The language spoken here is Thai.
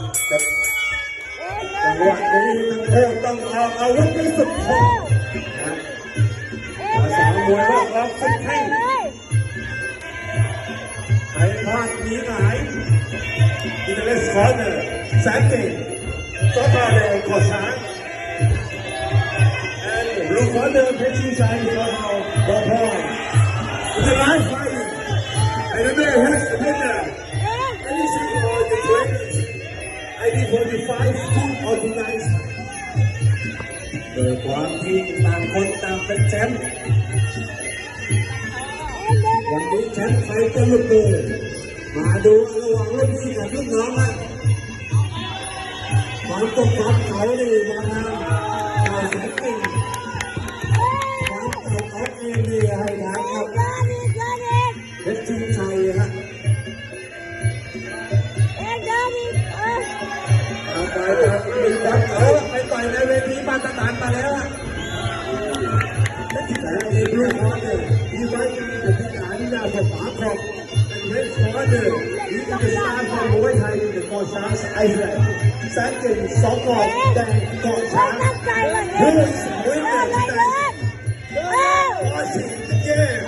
จังหวะนี้ทั้งคู่ต้องเอาอาวุธที่สุดคมนะสาษมวยว่บเราสุดแข่งใครพลาดหนีหายอินเดอร์เน็คอร์เนอร์แซนติงก็มาเร็วขอช้างลูกคอร์เดอร์เพชรชีชัยก็เอาบอลพอจะไลฟ์ 1945 School Organized đội bóng thi tàn quân tam tấn chém vẫn bị chém phải cho lực mà đồ là hoàng lên đi cả nước nó mà bóng tập bóng cháu đi bóng nam và tập đi hay đá học rất chung thầy hả เอาไปครับมีความเขาไปต่อยในเวทีมาตรฐานมาแล้วอะแต่ในรุ่นน้องเนี่ยมีไว้เป็นพิการที่น่าสงสารของเป็นเพชรคอร์เดอร์นี่คือสตาร์ของมวยไทยเดอะกอช้างไอแลนด์แสนเก่งสองกอดแดงเกาะต้อช้างงตั้งใจก่อน Who เลย is เออ winner ได้เลย today? เออ Watching the game. เออนั่นแหละ